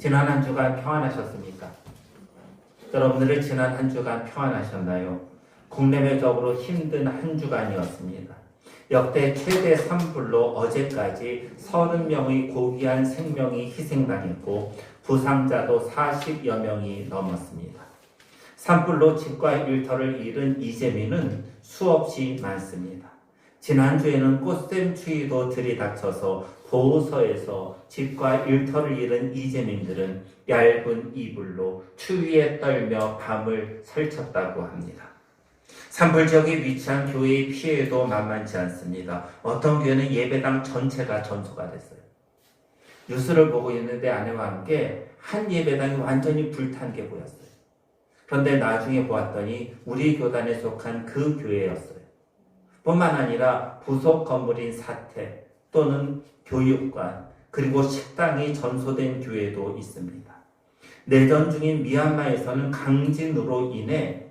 지난 한 주간 평안하셨습니까? 여러분들의 지난 한 주간 평안하셨나요? 국내외적으로 힘든 한 주간이었습니다. 역대 최대 산불로 어제까지 30명의 고귀한 생명이 희생당했고 부상자도 40여 명이 넘었습니다. 산불로 집과 일터를 잃은 이재민은 수없이 많습니다. 지난주에는 꽃샘 추위도 들이닥쳐서 보호서에서 집과 일터를 잃은 이재민들은 얇은 이불로 추위에 떨며 밤을 설쳤다고 합니다. 산불 지역에 위치한 교회의 피해도 만만치 않습니다. 어떤 교회는 예배당 전체가 전소가 됐어요. 뉴스를 보고 있는데 아내와 함께 한 예배당이 완전히 불탄 게 보였어요. 그런데 나중에 보았더니 우리 교단에 속한 그 교회였어요. 뿐만 아니라 부속 건물인 사택 또는 교육관 그리고 식당이 전소된 교회도 있습니다. 내전 중인 미얀마에서는 강진으로 인해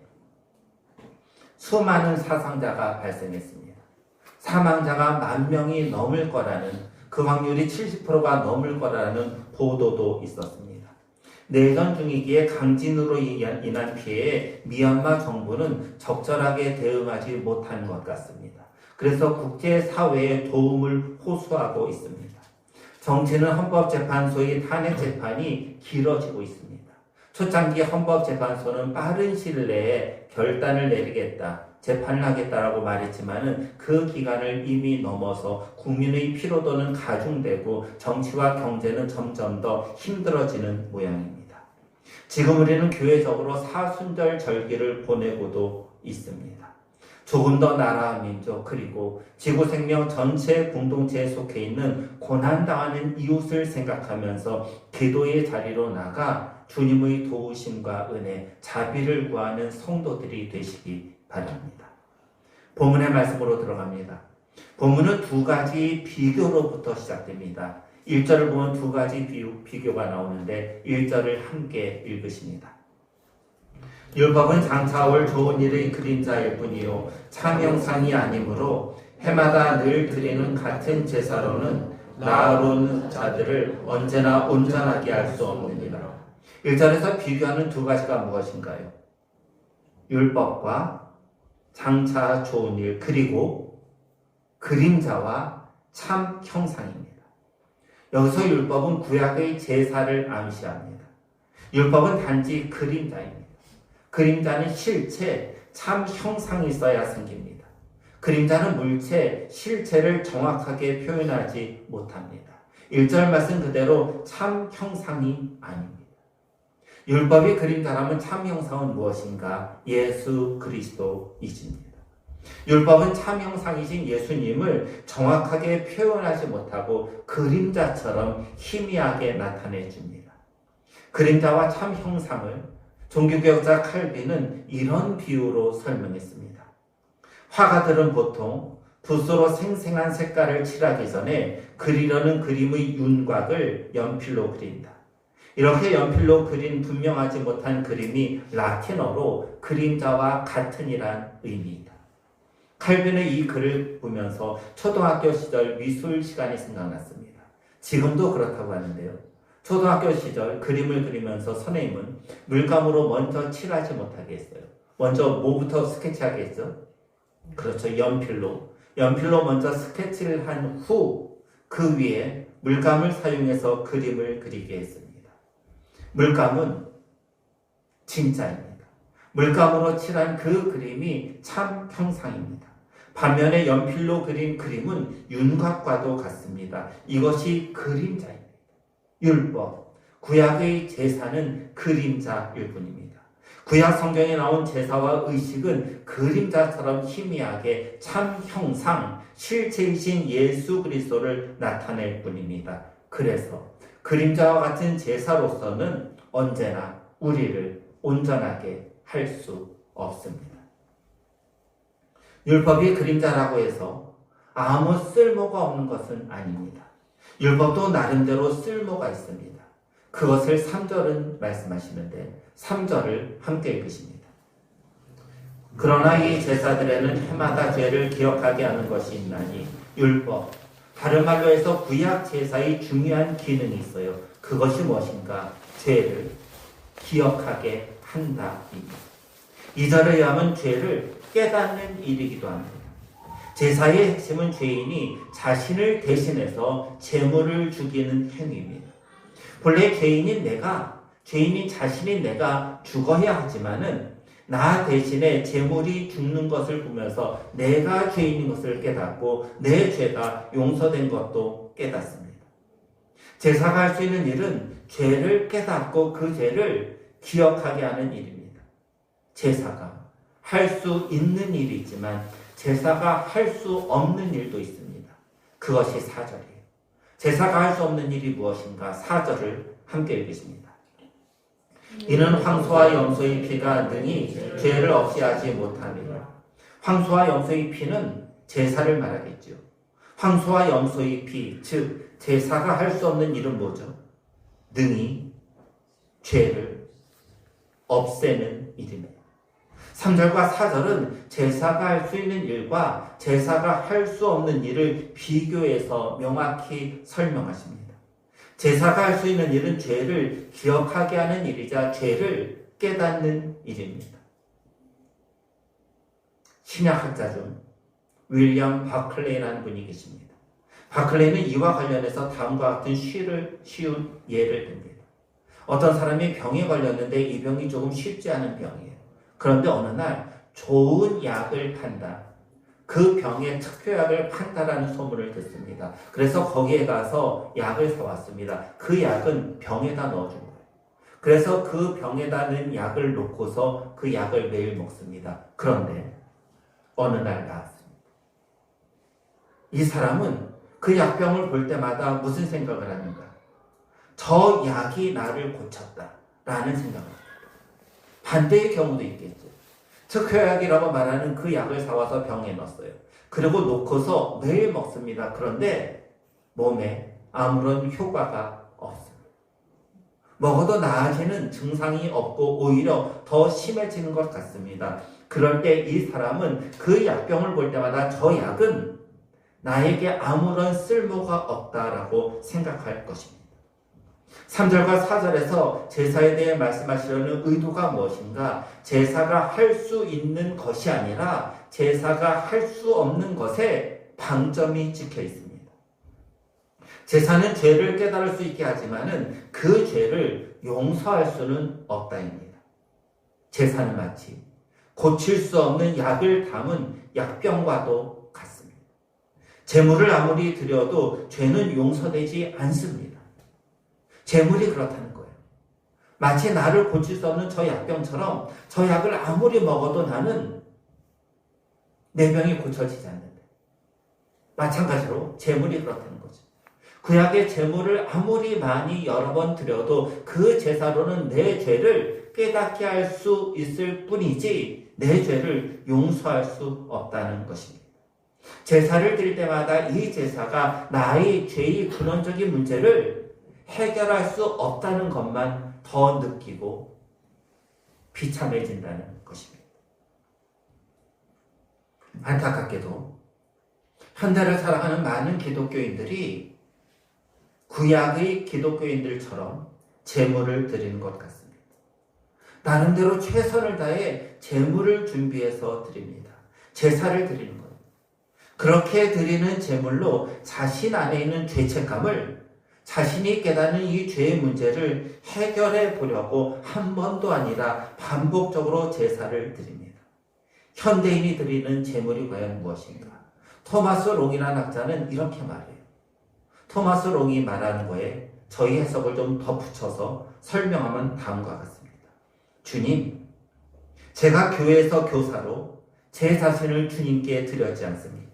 수많은 사상자가 발생했습니다. 사망자가 만 명이 넘을 거라는 그 확률이 70%가 넘을 거라는 보도도 있었습니다. 내전 중이기에 강진으로 인한 피해에 미얀마 정부는 적절하게 대응하지 못한 것 같습니다. 그래서 국제사회에 도움을 호소하고 있습니다. 정치는 헌법재판소의 탄핵 재판이 길어지고 있습니다. 초창기 헌법재판소는 빠른 시일 내에 결단을 내리겠다, 재판을 하겠다라고 말했지만은 그 기간을 이미 넘어서 국민의 피로도는 가중되고 정치와 경제는 점점 더 힘들어지는 모양입니다. 지금 우리는 교회적으로 사순절 절기를 보내고도 있습니다. 조금 더 나라, 민족, 그리고 지구 생명 전체 공동체에 속해 있는 고난당하는 이웃을 생각하면서 기도의 자리로 나가 주님의 도우심과 은혜, 자비를 구하는 성도들이 되시기 바랍니다. 본문의 말씀으로 들어갑니다. 본문은 두 가지 비교로부터 시작됩니다. 1절을 보면 두 가지 비교가 나오는데 1절을 함께 읽으십니다. 율법은 장차 올 좋은 일의 그림자일 뿐이요 참 형상이 아니므로 해마다 늘 드리는 같은 제사로는 나아온 자들을 언제나 온전하게 할 수 없느니라. 1절에서 비교하는 두 가지가 무엇인가요? 율법과 장차 좋은 일 그리고 그림자와 참 형상입니다. 여기서 율법은 구약의 제사를 암시합니다. 율법은 단지 그림자입니다. 그림자는 실체, 참 형상이 있어야 생깁니다. 그림자는 물체, 실체를 정확하게 표현하지 못합니다. 1절 말씀 그대로 참 형상이 아닙니다. 율법의 그림자라면 참 형상은 무엇인가? 예수 그리스도이십니다. 율법은 참 형상이신 예수님을 정확하게 표현하지 못하고 그림자처럼 희미하게 나타내 줍니다. 그림자와 참 형상을 종교개혁자 칼빈은 이런 비유로 설명했습니다. 화가들은 보통 붓으로 생생한 색깔을 칠하기 전에 그리려는 그림의 윤곽을 연필로 그린다. 이렇게 연필로 그린 분명하지 못한 그림이 라틴어로 그림자와 같은이란 의미이다. 칼빈의 이 글을 보면서 초등학교 시절 미술 시간이 생각났습니다. 지금도 그렇다고 하는데요. 초등학교 시절 그림을 그리면서 선생님은 물감으로 먼저 칠하지 못하게 했어요. 먼저 뭐부터 스케치하게 했죠? 그렇죠. 연필로. 연필로 먼저 스케치를 한 후 그 위에 물감을 사용해서 그림을 그리게 했습니다. 물감은 진짜입니다. 물감으로 칠한 그 그림이 참 형상입니다. 반면에 연필로 그린 그림은 윤곽과도 같습니다. 이것이 그림자입니다. 율법, 구약의 제사는 그림자일 뿐입니다. 구약 성경에 나온 제사와 의식은 그림자처럼 희미하게 참 형상, 실체이신 예수 그리스도를 나타낼 뿐입니다. 그래서 그림자와 같은 제사로서는 언제나 우리를 온전하게 할 수 없습니다. 율법이 그림자라고 해서 아무 쓸모가 없는 것은 아닙니다. 율법도 나름대로 쓸모가 있습니다. 그것을 3절은 말씀하시는데 3절을 함께 읽으십니다. 그러나 이 제사들에는 해마다 죄를 기억하게 하는 것이 있나니 율법 다른 말로 해서 구약 제사의 중요한 기능이 있어요. 그것이 무엇인가? 죄를 기억하게 한다. 이 절에 의하면 죄를 깨닫는 일이기도 합니다. 제사의 핵심은 죄인이 자신을 대신해서 제물을 죽이는 행위입니다. 본래 죄인인 내가, 죄인인 자신인 내가 죽어야 하지만은 나 대신에 제물이 죽는 것을 보면서 내가 죄인인 것을 깨닫고 내 죄가 용서된 것도 깨닫습니다. 제사가 할 수 있는 일은 죄를 깨닫고 그 죄를 기억하게 하는 일입니다. 제사가 할 수 있는 일이지만 제사가 할 수 없는 일도 있습니다. 그것이 사절이에요. 제사가 할 수 없는 일이 무엇인가? 사절을 함께 읽겠습니다. 이는 황소와 염소의 피가 능히 죄를 없이 하지 못함이라. 황소와 염소의 피는 제사를 말하겠죠. 황소와 염소의 피, 즉 제사가 할 수 없는 일은 뭐죠? 능히 죄를 없애는 일입니다. 3절과 4절은 제사가 할 수 있는 일과 제사가 할 수 없는 일을 비교해서 명확히 설명하십니다. 제사가 할 수 있는 일은 죄를 기억하게 하는 일이자 죄를 깨닫는 일입니다. 신약학자 중 윌리엄 바클레이라는 분이 계십니다. 바클레이는 이와 관련해서 다음과 같은 쉬를, 쉬운 예를 듭니다. 어떤 사람이 병에 걸렸는데 이 병이 조금 쉽지 않은 병이에요. 그런데 어느 날 좋은 약을 판다. 그 병의 특효약을 판다라는 소문을 듣습니다. 그래서 거기에 가서 약을 사왔습니다. 그 약은 병에다 넣어준 거예요. 그래서 그 병에다 넣은 약을 놓고서 그 약을 매일 먹습니다. 그런데 어느 날 나왔습니다. 이 사람은 그 약병을 볼 때마다 무슨 생각을 하는가? 저 약이 나를 고쳤다. 라는 생각을 합니다. 반대의 경우도 있겠죠. 특효약이라고 말하는 그 약을 사와서 병에 넣었어요. 그리고 놓고서 매일 먹습니다. 그런데 몸에 아무런 효과가 없습니다. 먹어도 나아지는 증상이 없고 오히려 더 심해지는 것 같습니다. 그럴 때 이 사람은 그 약병을 볼 때마다 저 약은 나에게 아무런 쓸모가 없다라고 생각할 것입니다. 3절과 4절에서 제사에 대해 말씀하시려는 의도가 무엇인가? 제사가 할 수 있는 것이 아니라 제사가 할 수 없는 것에 방점이 찍혀 있습니다. 제사는 죄를 깨달을 수 있게 하지만은 그 죄를 용서할 수는 없다입니다. 제사는 마치 고칠 수 없는 약을 담은 약병과도 같습니다. 재물을 아무리 드려도 죄는 용서되지 않습니다. 재물이 그렇다는 거예요. 마치 나를 고칠 수 없는 저 약병처럼 저 약을 아무리 먹어도 나는 내 병이 고쳐지지 않는데. 마찬가지로 재물이 그렇다는 거죠. 그 약의 재물을 아무리 많이 여러 번 드려도 그 제사로는 내 죄를 깨닫게 할 수 있을 뿐이지 내 죄를 용서할 수 없다는 것입니다. 제사를 드릴 때마다 이 제사가 나의 죄의 근원적인 문제를 해결할 수 없다는 것만 더 느끼고 비참해진다는 것입니다. 안타깝게도 현대를 살아가는 많은 기독교인들이 구약의 기독교인들처럼 제물을 드리는 것 같습니다. 나름대로 최선을 다해 제물을 준비해서 드립니다. 제사를 드리는 것. 그렇게 드리는 제물로 자신 안에 있는 죄책감을 자신이 깨닫는 이 죄의 문제를 해결해 보려고 한 번도 아니라 반복적으로 제사를 드립니다. 현대인이 드리는 제물이 과연 무엇인가? 토마스 롱이라는 학자는 이렇게 말해요. 토마스 롱이 말하는 거에 저희 해석을 좀 덧붙여서 설명하면 다음과 같습니다. 주님, 제가 교회에서 교사로 제 자신을 주님께 드렸지 않습니까?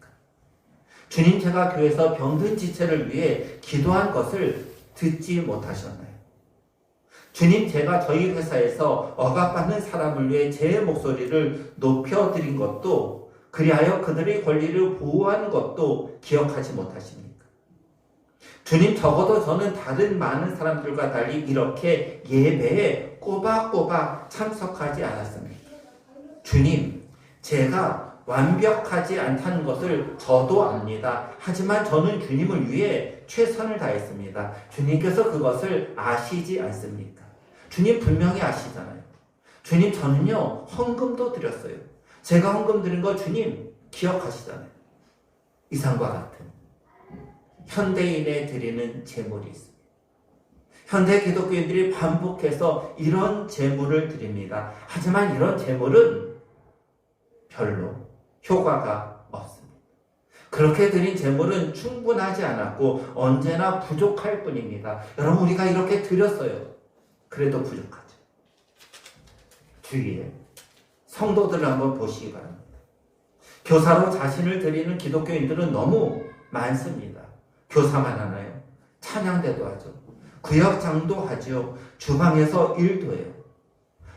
주님 제가 교회에서 병든 지체를 위해 기도한 것을 듣지 못하셨나요? 주님 제가 저희 회사에서 억압받는 사람을 위해 제 목소리를 높여드린 것도 그리하여 그들의 권리를 보호하는 것도 기억하지 못하십니까? 주님 적어도 저는 다른 많은 사람들과 달리 이렇게 예배에 꼬박꼬박 참석하지 않았습니다. 주님 제가 완벽하지 않다는 것을 저도 압니다. 하지만 저는 주님을 위해 최선을 다했습니다. 주님께서 그것을 아시지 않습니까? 주님 분명히 아시잖아요. 주님 저는요 헌금도 드렸어요. 제가 헌금 드린 거 주님 기억하시잖아요. 이상과 같은 현대인에 드리는 제물이 있습니다. 현대 기독교인들이 반복해서 이런 제물을 드립니다. 하지만 이런 제물은 별로 효과가 없습니다. 그렇게 드린 제물은 충분하지 않았고 언제나 부족할 뿐입니다. 여러분 우리가 이렇게 드렸어요. 그래도 부족하죠. 주위에 성도들을 한번 보시기 바랍니다. 교사로 자신을 드리는 기독교인들은 너무 많습니다. 교사만 하나요? 찬양대도 하죠. 구역장도 하죠. 주방에서 일도 해요.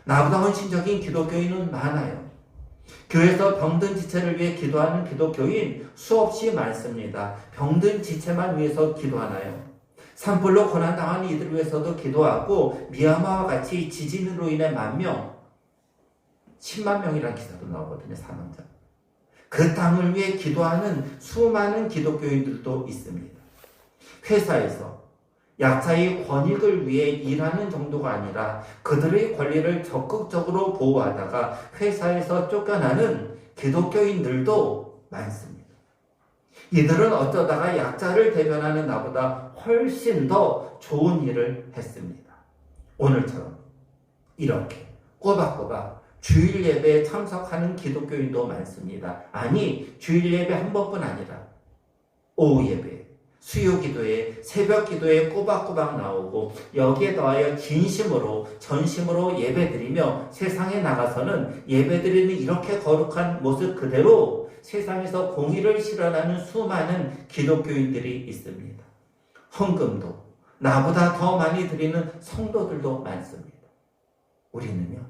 나보다 헌신적인 기독교인은 많아요. 교회에서 병든 지체를 위해 기도하는 기독교인 수없이 많습니다. 병든 지체만 위해서 기도하나요? 산불로 고난당한 이들을 위해서도 기도하고 미야마와 같이 지진으로 인해 만 명, 10만 명이라는 기사도 나오거든요. 사망자. 그 땅을 위해 기도하는 수많은 기독교인들도 있습니다. 회사에서 약자의 권익을 위해 일하는 정도가 아니라 그들의 권리를 적극적으로 보호하다가 회사에서 쫓겨나는 기독교인들도 많습니다. 이들은 어쩌다가 약자를 대변하는 나보다 훨씬 더 좋은 일을 했습니다. 오늘처럼 이렇게 꼬박꼬박 주일 예배에 참석하는 기독교인도 많습니다. 아니, 주일 예배 한 번뿐 아니라 오후 예배, 수요 기도에 새벽 기도에 꼬박꼬박 나오고 여기에 더하여 진심으로 전심으로 예배드리며 세상에 나가서는 예배드리는 이렇게 거룩한 모습 그대로 세상에서 공의를 실현하는 수많은 기독교인들이 있습니다. 헌금도 나보다 더 많이 드리는 성도들도 많습니다. 우리는요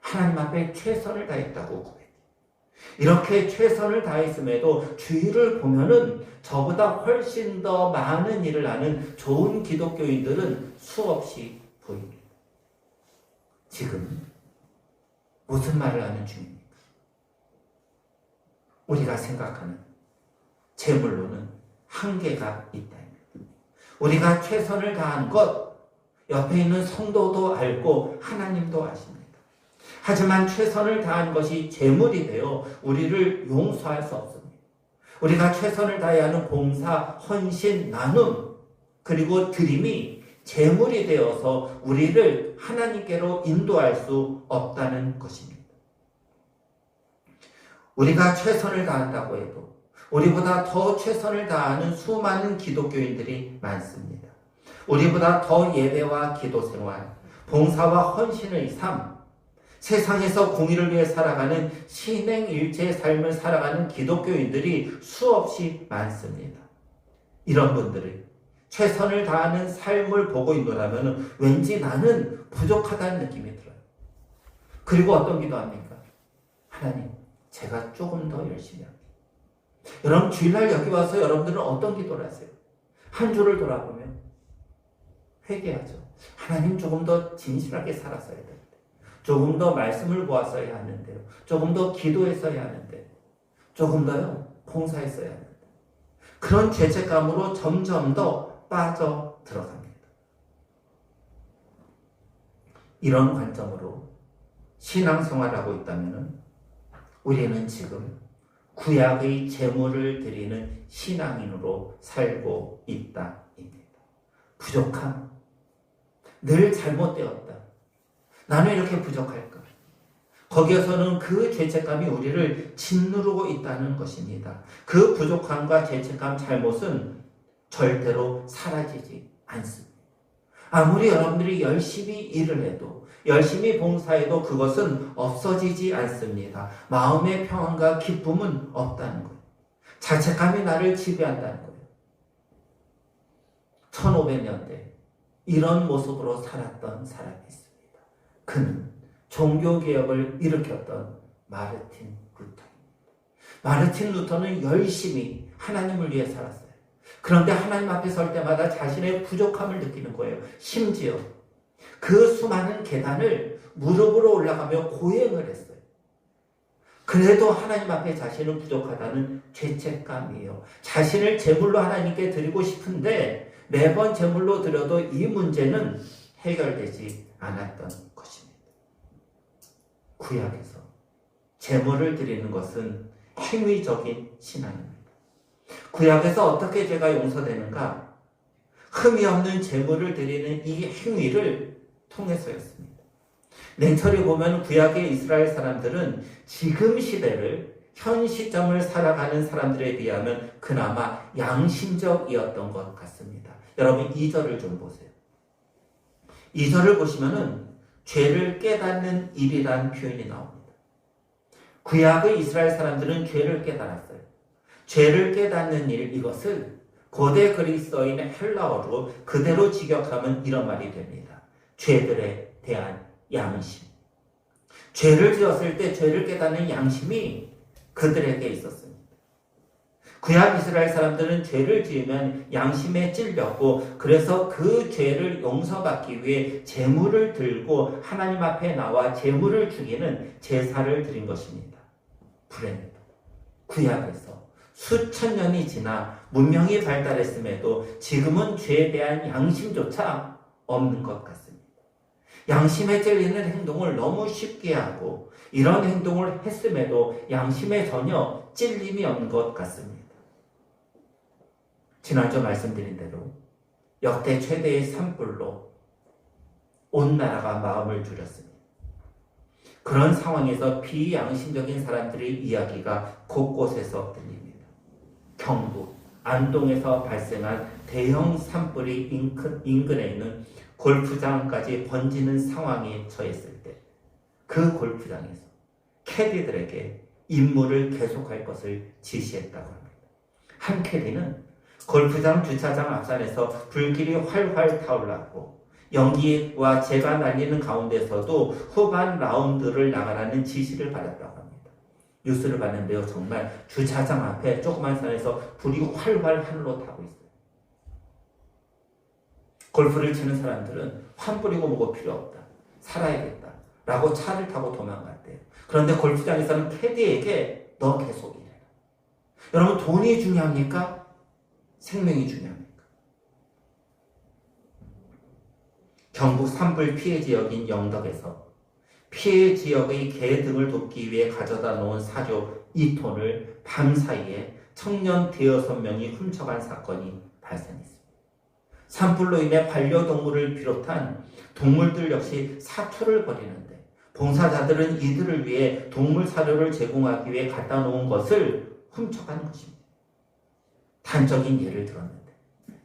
하나님 앞에 최선을 다했다고 고백해요. 이렇게 최선을 다했음에도 주위를 보면은 저보다 훨씬 더 많은 일을 하는 좋은 기독교인들은 수없이 보입니다. 지금 무슨 말을 하는 중입니까? 우리가 생각하는 재물로는 한계가 있다. 우리가 최선을 다한 것 옆에 있는 성도도 알고 하나님도 아십니다. 하지만 최선을 다한 것이 재물이 되어 우리를 용서할 수 없습니다. 우리가 최선을 다해야 하는 봉사, 헌신, 나눔, 그리고 드림이 재물이 되어서 우리를 하나님께로 인도할 수 없다는 것입니다. 우리가 최선을 다한다고 해도 우리보다 더 최선을 다하는 수많은 기독교인들이 많습니다. 우리보다 더 예배와 기도 생활, 봉사와 헌신의 삶, 세상에서 공의를 위해 살아가는 신행일체의 삶을 살아가는 기독교인들이 수없이 많습니다. 이런 분들이 최선을 다하는 삶을 보고 있노라면 왠지 나는 부족하다는 느낌이 들어요. 그리고 어떤 기도합니까? 하나님, 제가 조금 더 열심히 할게요. 여러분, 주일날 여기 와서 여러분들은 어떤 기도를 하세요? 한 주를 돌아보면 회개하죠. 하나님 조금 더 진실하게 살았어야 돼. 조금 더 말씀을 보았어야 하는데요. 조금 더 기도했어야 하는데, 조금 더요, 봉사했어야 하는데. 그런 죄책감으로 점점 더 빠져 들어갑니다. 이런 관점으로 신앙생활하고 있다면 우리는 지금 구약의 제물을 드리는 신앙인으로 살고 있다입니다. 부족함, 늘 잘못되었다. 나는 이렇게 부족할까? 거기에서는 그 죄책감이 우리를 짓누르고 있다는 것입니다. 그 부족함과 죄책감, 잘못은 절대로 사라지지 않습니다. 아무리 여러분들이 열심히 일을 해도, 열심히 봉사해도 그것은 없어지지 않습니다. 마음의 평안과 기쁨은 없다는 거예요. 자책감이 나를 지배한다는 거예요. 1500년대 이런 모습으로 살았던 사람이 있습니다. 그는 종교개혁을 일으켰던 마르틴 루터입니다. 마르틴 루터는 열심히 하나님을 위해 살았어요. 그런데 하나님 앞에 설 때마다 자신의 부족함을 느끼는 거예요. 심지어 그 수많은 계단을 무릎으로 올라가며 고행을 했어요. 그래도 하나님 앞에 자신은 부족하다는 죄책감이에요. 자신을 제물로 하나님께 드리고 싶은데 매번 제물로 드려도 이 문제는 해결되지 않았던 것입니다. 구약에서 제물을 드리는 것은 행위적인 신앙입니다. 구약에서 어떻게 죄가 용서되는가? 흠이 없는 제물을 드리는 이 행위를 통해서였습니다. 냉철히 보면 구약의 이스라엘 사람들은 지금 시대를 현 시점을 살아가는 사람들에 비하면 그나마 양심적이었던 것 같습니다. 여러분 2절을 좀 보세요. 2절을 보시면은 죄를 깨닫는 일이란 표현이 나옵니다. 구약의 이스라엘 사람들은 죄를 깨달았어요. 죄를 깨닫는 일 이것을 고대 그리스어인 헬라어로 그대로 직역하면 이런 말이 됩니다. 죄들에 대한 양심. 죄를 지었을 때 죄를 깨닫는 양심이 그들에게 있었습니 다. 구약 이스라엘 사람들은 죄를 지으면 양심에 찔렸고 그래서 그 죄를 용서받기 위해 제물을 들고 하나님 앞에 나와 제물을 죽이는 제사를 드린 것입니다. 불행해도 구약에서 수천 년이 지나 문명이 발달했음에도 지금은 죄에 대한 양심조차 없는 것 같습니다. 양심에 찔리는 행동을 너무 쉽게 하고 이런 행동을 했음에도 양심에 전혀 찔림이 없는 것 같습니다. 지난주 말씀드린 대로 역대 최대의 산불로 온 나라가 마음을 졸였습니다. 그런 상황에서 비양심적인 사람들의 이야기가 곳곳에서 들립니다. 경북, 안동에서 발생한 대형 산불이 인근에 있는 골프장까지 번지는 상황에 처했을 때 그 골프장에서 캐디들에게 임무를 계속할 것을 지시했다고 합니다. 한 캐디는 골프장 주차장 앞산에서 불길이 활활 타올랐고 연기와 재가 날리는 가운데서도 후반 라운드를 나가라는 지시를 받았다고 합니다. 뉴스를 봤는데요. 정말 주차장 앞에 조그만 산에서 불이 활활 하늘로 타고 있어요. 골프를 치는 사람들은 환 뿌리고 뭐고 필요 없다. 살아야겠다. 라고 차를 타고 도망갔대요. 그런데 골프장에서는 캐디에게 너 계속 일해라. 여러분 돈이 중요합니까? 생명이 중요합니까? 경북 산불 피해 지역인 영덕에서 피해 지역의 개 등을 돕기 위해 가져다 놓은 사료 2톤을 밤사이에 청년 대여섯 명이 훔쳐간 사건이 발생했습니다. 산불로 인해 반려동물을 비롯한 동물들 역시 사투를 벌이는데 봉사자들은 이들을 위해 동물 사료를 제공하기 위해 갖다 놓은 것을 훔쳐간 것입니다. 단적인 예를 들었는데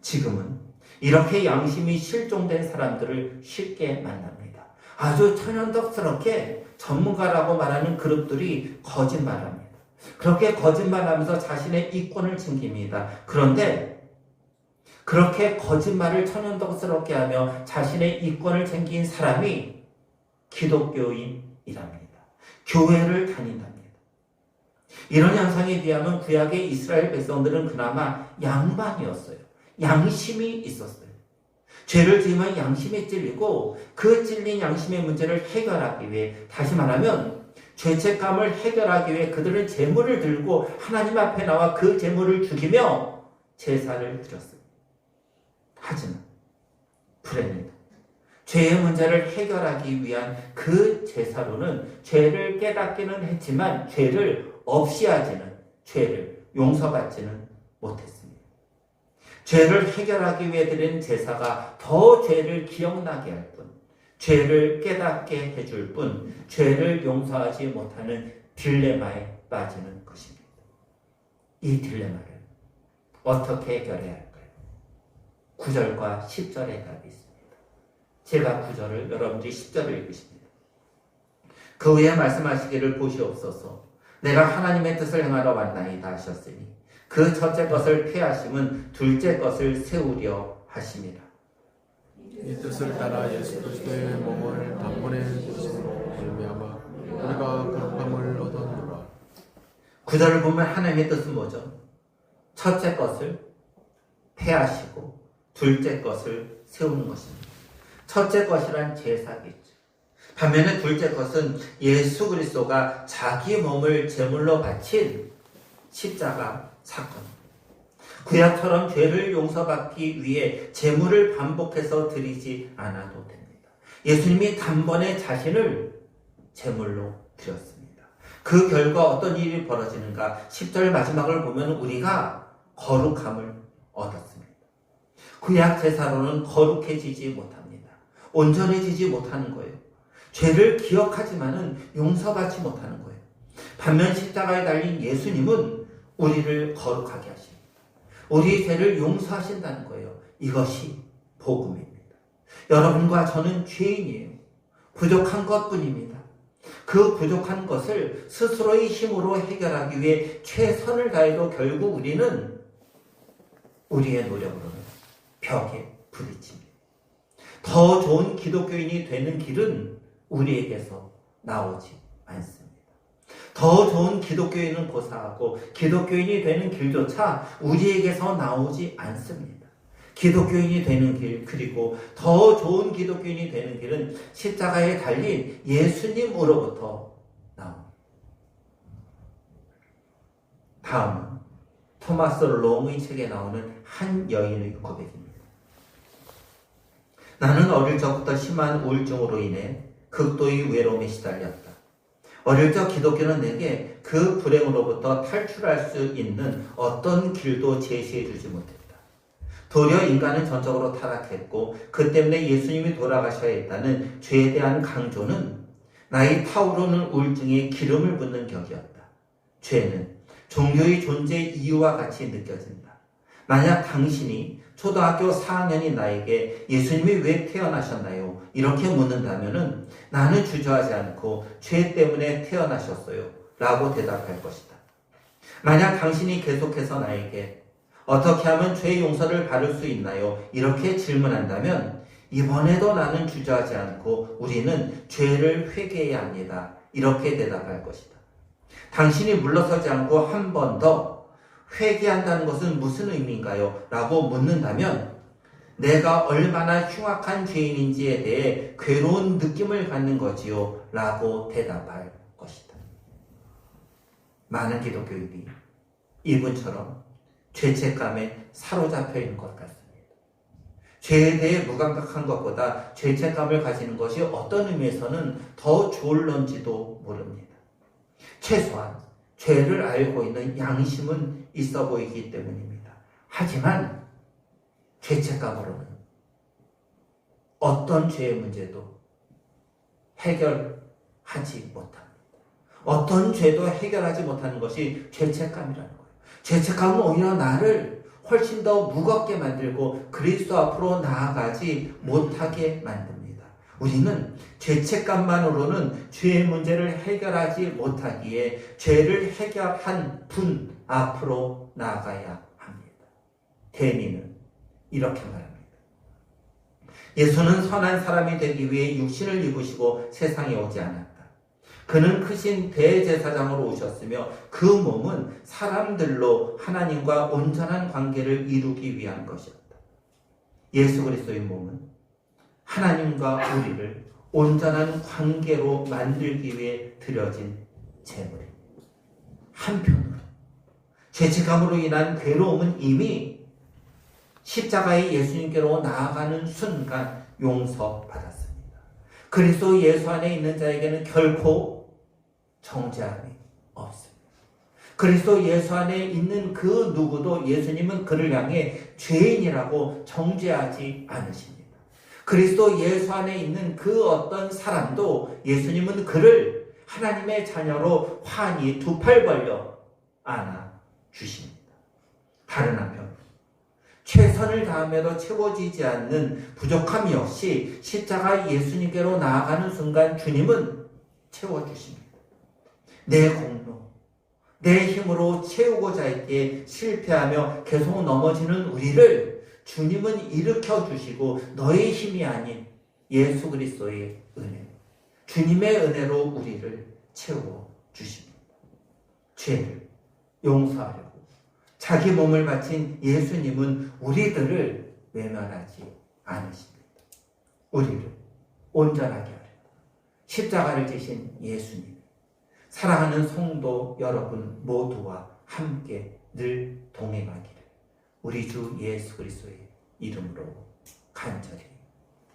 지금은 이렇게 양심이 실종된 사람들을 쉽게 만납니다. 아주 천연덕스럽게 전문가라고 말하는 그룹들이 거짓말합니다. 그렇게 거짓말하면서 자신의 이권을 챙깁니다. 그런데 그렇게 거짓말을 천연덕스럽게 하며 자신의 이권을 챙긴 사람이 기독교인이랍니다. 교회를 다닌답니다. 이런 현상에 비하면 구약의 이스라엘 백성들은 그나마 양반이었어요. 양심이 있었어요. 죄를 지으면 양심에 찔리고 그 찔린 양심의 문제를 해결하기 위해 다시 말하면 죄책감을 해결하기 위해 그들은 재물을 들고 하나님 앞에 나와 그 재물을 죽이며 제사를 드렸습니다. 하지만 불행입니다. 죄의 문제를 해결하기 위한 그 제사로는 죄를 깨닫기는 했지만 죄를 없이 하지는 죄를 용서받지는 못했습니다. 죄를 해결하기 위해 드린 제사가 더 죄를 기억나게 할 뿐, 죄를 깨닫게 해줄 뿐, 죄를 용서하지 못하는 딜레마에 빠지는 것입니다. 이 딜레마를 어떻게 해결해야 할까요? 9절과 10절의 답이 있습니다. 제가 9절을 여러분들이 10절을 읽으십니다. 그 후에 말씀하시기를 보시옵소서. 내가 하나님의 뜻을 행하러 왔나이다 하셨으니 그 첫째 것을 폐하심은 둘째 것을 세우려 하심이라. 이 뜻을 따라 예수 그리스도의 몸을 단번에 주심으로 말미암아 우리가 거룩함을 얻었노라. 구절을 보면 하나님의 뜻은 뭐죠? 첫째 것을 폐하시고 둘째 것을 세우는 것입니다. 첫째 것이란 제사겠죠. 반면에 둘째 것은 예수 그리스도가 자기 몸을 제물로 바친 십자가 사건. 구약처럼 죄를 용서받기 위해 제물을 반복해서 드리지 않아도 됩니다. 예수님이 단번에 자신을 제물로 드렸습니다. 그 결과 어떤 일이 벌어지는가? 10절 마지막을 보면 우리가 거룩함을 얻었습니다. 구약 제사로는 거룩해지지 못합니다. 온전해지지 못하는 거예요. 죄를 기억하지만은 용서받지 못하는 거예요. 반면 십자가에 달린 예수님은 우리를 거룩하게 하십니다. 우리의 죄를 용서하신다는 거예요. 이것이 복음입니다. 여러분과 저는 죄인이에요. 부족한 것 뿐입니다. 그 부족한 것을 스스로의 힘으로 해결하기 위해 최선을 다해도 결국 우리는 우리의 노력으로는 벽에 부딪힙니다. 더 좋은 기독교인이 되는 길은 우리에게서 나오지 않습니다. 더 좋은 기독교인은 고사하고 기독교인이 되는 길조차 우리에게서 나오지 않습니다. 기독교인이 되는 길 그리고 더 좋은 기독교인이 되는 길은 십자가에 달린 예수님으로부터 나옵니다. 다음은 토마스 롱의 책에 나오는 한 여인의 고백입니다. 나는 어릴 적부터 심한 우울증으로 인해 극도의 외로움에 시달렸다. 어릴 적 기독교는 내게 그 불행으로부터 탈출할 수 있는 어떤 길도 제시해 주지 못했다. 도리어 인간은 전적으로 타락했고 그 때문에 예수님이 돌아가셔야 했다는 죄에 대한 강조는 나의 타오르는 우울증에 기름을 붓는 격이었다. 죄는 종교의 존재 이유와 같이 느껴진다. 만약 당신이 초등학교 4학년인 나에게 예수님이 왜 태어나셨나요? 이렇게 묻는다면은 나는 주저하지 않고 죄 때문에 태어나셨어요. 라고 대답할 것이다. 만약 당신이 계속해서 나에게 어떻게 하면 죄 용서를 받을 수 있나요? 이렇게 질문한다면 이번에도 나는 주저하지 않고 우리는 죄를 회개해야 합니다. 이렇게 대답할 것이다. 당신이 물러서지 않고 한 번 더 회개한다는 것은 무슨 의미인가요? 라고 묻는다면 내가 얼마나 흉악한 죄인인지에 대해 괴로운 느낌을 갖는 거지요. 라고 대답할 것이다. 많은 기독교인이 이분처럼 죄책감에 사로잡혀 있는 것 같습니다. 죄에 대해 무감각한 것보다 죄책감을 가지는 것이 어떤 의미에서는 더 좋을런지도 모릅니다. 최소한 죄를 알고 있는 양심은 있어 보이기 때문입니다. 하지만 죄책감으로는 어떤 죄의 문제도 해결하지 못합니다. 어떤 죄도 해결하지 못하는 것이 죄책감이라는 거예요. 죄책감은 오히려 나를 훨씬 더 무겁게 만들고 그리스도 앞으로 나아가지 못하게 만듭니다. 우리는 죄책감만으로는 죄의 문제를 해결하지 못하기에 죄를 해결한 분 앞으로 나아가야 합니다. 대미는 이렇게 말합니다. 예수는 선한 사람이 되기 위해 육신을 입으시고 세상에 오지 않았다. 그는 크신 대제사장으로 오셨으며 그 몸은 사람들로 하나님과 온전한 관계를 이루기 위한 것이었다. 예수 그리스도의 몸은 하나님과 우리를 온전한 관계로 만들기 위해 드려진 제물입니다. 한편으로 죄책감으로 인한 괴로움은 이미 십자가의 예수님께로 나아가는 순간 용서받았습니다. 그리스도 예수 안에 있는 자에게는 결코 정죄함이 없습니다. 그리스도 예수 안에 있는 그 누구도 예수님은 그를 향해 죄인이라고 정죄하지 않으십니다. 그리스도 예수 안에 있는 그 어떤 사람도 예수님은 그를 하나님의 자녀로 환히 두 팔 벌려 안아 주십니다. 다른 한편 최선을 다함에도 채워지지 않는 부족함 역시 십자가 예수님께로 나아가는 순간 주님은 채워주십니다. 내 공로, 내 힘으로 채우고자 했기에 실패하며 계속 넘어지는 우리를 주님은 일으켜 주시고 너의 힘이 아닌 예수 그리스도의 은혜, 주님의 은혜로 우리를 채워 주십니다. 죄를 용서하려고 자기 몸을 바친 예수님은 우리들을 외면하지 않으십니다. 우리를 온전하게 하려 십자가를 지신 예수님, 사랑하는 성도 여러분 모두와 함께 늘 동행하기를 우리 주 예수 그리스도의 이름으로 간절히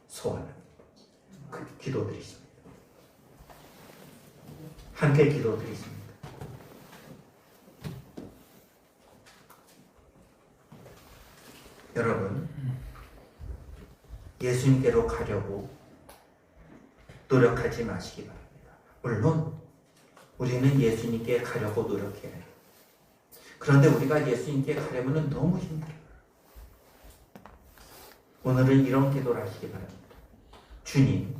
소원합니다. 그 기도드리십니다. 함께 기도드리십니다. 여러분, 예수님께로 가려고 노력하지 마시기 바랍니다. 물론, 우리는 예수님께 가려고 노력해야 해요. 그런데 우리가 예수님께 가려면 너무 힘들어요. 오늘은 이런 기도를 하시기 바랍니다. 주님,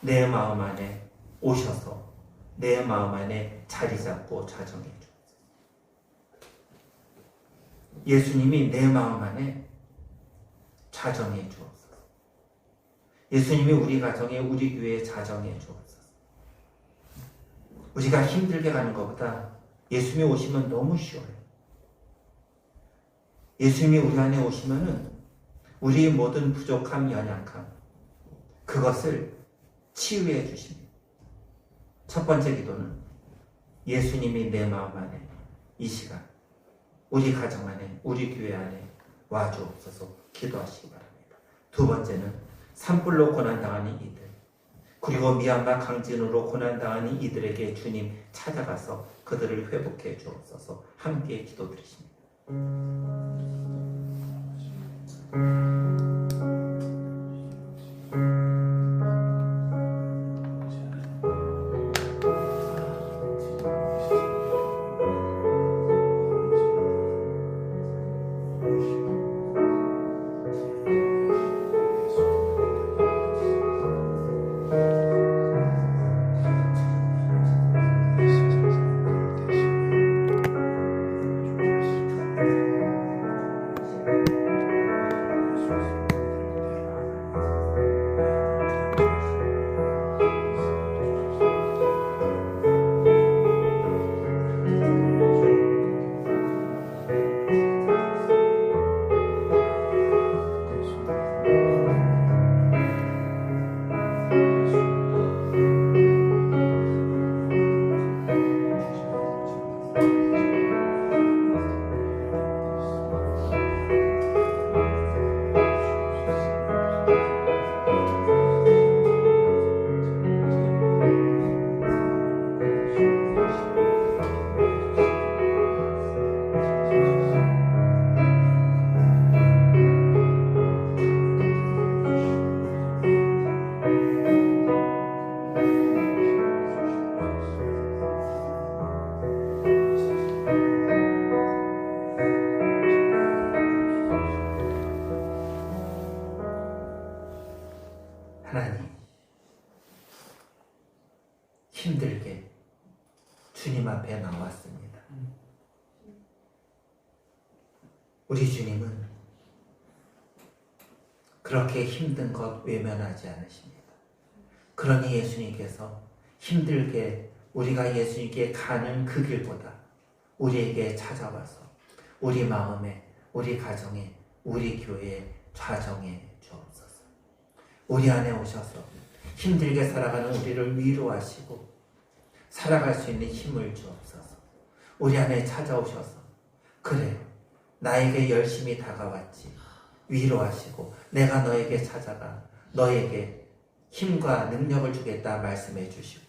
내 마음 안에 오셔서 내 마음 안에 자리 잡고 자정해. 예수님이 내 마음 안에 자정해 주옵소서. 예수님이 우리 가정에 우리 교회에 자정해 주옵소서. 우리가 힘들게 가는 것보다 예수님이 오시면 너무 쉬워요. 예수님이 우리 안에 오시면은 우리의 모든 부족함, 연약함, 그것을 치유해 주십니다. 첫 번째 기도는 예수님이 내 마음 안에 이 시간, 우리 가정 안에, 우리 교회 안에 와주옵소서 기도하시기 바랍니다. 두 번째는 산불로 고난당하는 이들, 그리고 미안과 강진으로 고난당하는 이들에게 주님 찾아가서 그들을 회복해 주옵소서 함께 기도드리십니다. 하 그렇게 힘든 것 외면하지 않으십니다. 그러니 예수님께서 힘들게 우리가 예수님께 가는 그 길보다 우리에게 찾아와서 우리 마음에, 우리 가정에, 우리 교회에 좌정해 주옵소서. 우리 안에 오셔서 힘들게 살아가는 우리를 위로하시고 살아갈 수 있는 힘을 주옵소서. 우리 안에 찾아오셔서 그래 나에게 열심히 다가왔지 위로하시고 내가 너에게 찾아가 너에게 힘과 능력을 주겠다 말씀해 주시고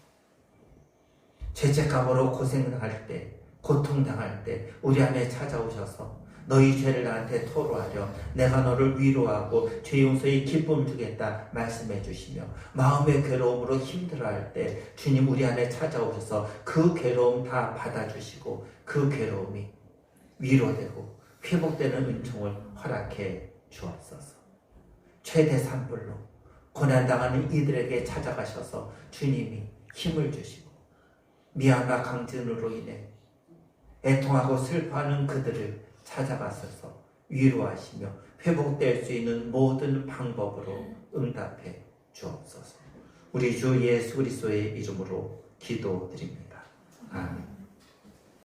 죄책감으로 고생할 때 고통당할 때 우리 안에 찾아오셔서 너희 죄를 나한테 토로하려 내가 너를 위로하고 죄 용서의 기쁨 주겠다 말씀해 주시며 마음의 괴로움으로 힘들어할 때 주님 우리 안에 찾아오셔서 그 괴로움 다 받아주시고 그 괴로움이 위로되고 회복되는 은총을 허락해 주옵소서 최대 산불로 고난당하는 이들에게 찾아가셔서 주님이 힘을 주시고 미안과 강진으로 인해 애통하고 슬퍼하는 그들을 찾아가셔서 위로하시며 회복될 수 있는 모든 방법으로 응답해 주옵소서. 우리 주 예수 그리스도의 이름으로 기도드립니다. 아멘.